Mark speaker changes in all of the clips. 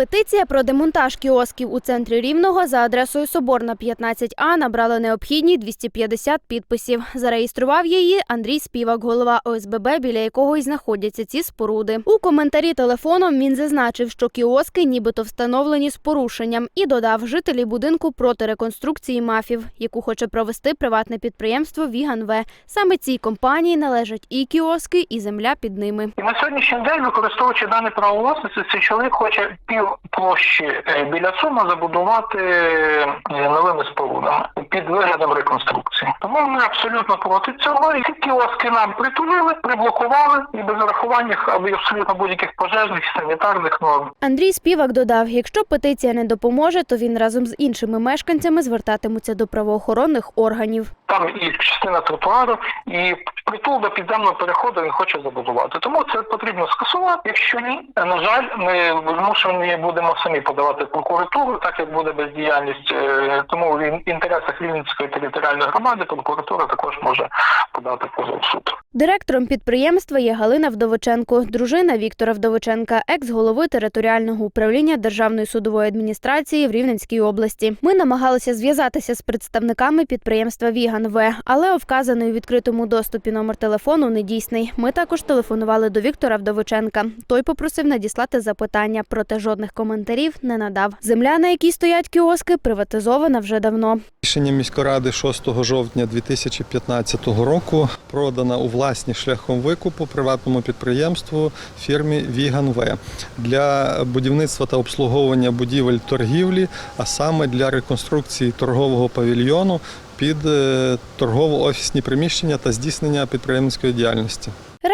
Speaker 1: Петиція про демонтаж кіосків у центрі Рівного за адресою Соборна 15А набрала необхідні 250 підписів. Зареєстрував її Андрій Співак, голова ОСББ, біля якого й знаходяться ці споруди. У коментарі телефоном він зазначив, що кіоски нібито встановлені з порушенням, і додав жителі будинку проти реконструкції мафів, яку хоче провести приватне підприємство Віган В. Саме цій компанії належать і кіоски, і земля під ними.
Speaker 2: І на сьогоднішній день, використовуючи дане право власності, цей чоловік хоче пів площі е, біля сума забудувати е, новими спорудами під виглядом реконструкції. Тому ми абсолютно проти цього. І ці кіоски нам притулили, приблокували і без врахування або абсолютно будь-яких пожежних і санітарних норм.
Speaker 1: Андрій Співак додав, якщо петиція не допоможе, то він разом з іншими мешканцями звертатимуться до правоохоронних органів.
Speaker 2: Там і частина тротуару, і притул до підземного переходу він хоче забудувати. Тому це потрібно скасувати. Якщо ні, на жаль, ми змушені будемо самі подавати прокуратуру, так як буде бездіяльність. Е, Тому в інтересах Рівненської територіальної громади прокуратура також може подати позов суд.
Speaker 1: Директором підприємства є Галина Вдовиченко, дружина Віктора Вдовиченка, екс-голови територіального управління Державної судової адміністрації в Рівненській області. Ми намагалися зв'язатися з представниками підприємства Віган В, але вказаний у відкритому доступі номер телефону недійсний. Ми також телефонували до Віктора Вдовиченка. Той попросив надіслати запитання, проте жодних коментарів не надав. Земля, на якій стоять кіоски, приватизована вже давно.
Speaker 3: Рішення міськради 6 жовтня 2015 року продана у власність шляхом викупу приватному підприємству фірмі Віган В для будівництва та обслуговування будівель торгівлі, а саме для реконструкції торгового павільйону під е, торгово-офісні приміщення та здійснення підприємницької діяльності.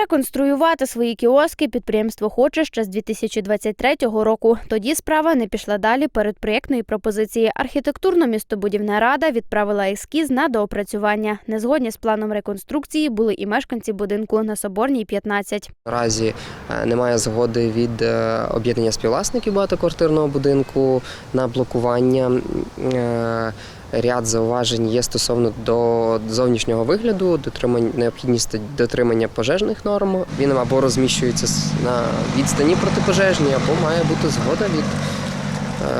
Speaker 1: Реконструювати свої кіоски підприємство хоче ще з 2023 року. Тоді справа не пішла далі перед проєктної пропозиції. Архітектурно-містобудівна рада відправила ескіз на доопрацювання. Незгодні з планом реконструкції були і мешканці будинку на Соборній 15.
Speaker 4: Наразі е, немає згоди від е, об'єднання співвласників багатоквартирного будинку на блокування. Ряд зауважень є стосовно до зовнішнього вигляду, дотримань необхідність дотримання пожежних норм. Він або розміщується на відстані протипожежній, або має бути згода від е,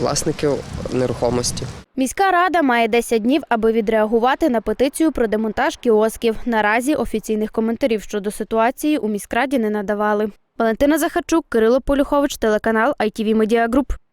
Speaker 4: власників нерухомості.
Speaker 1: Міська рада має 10 днів, аби відреагувати на петицію про демонтаж кіосків. Наразі офіційних коментарів щодо ситуації у міськраді не надавали. Валентина Захарчук, Кирило Полюхович, телеканал ITV Media Group.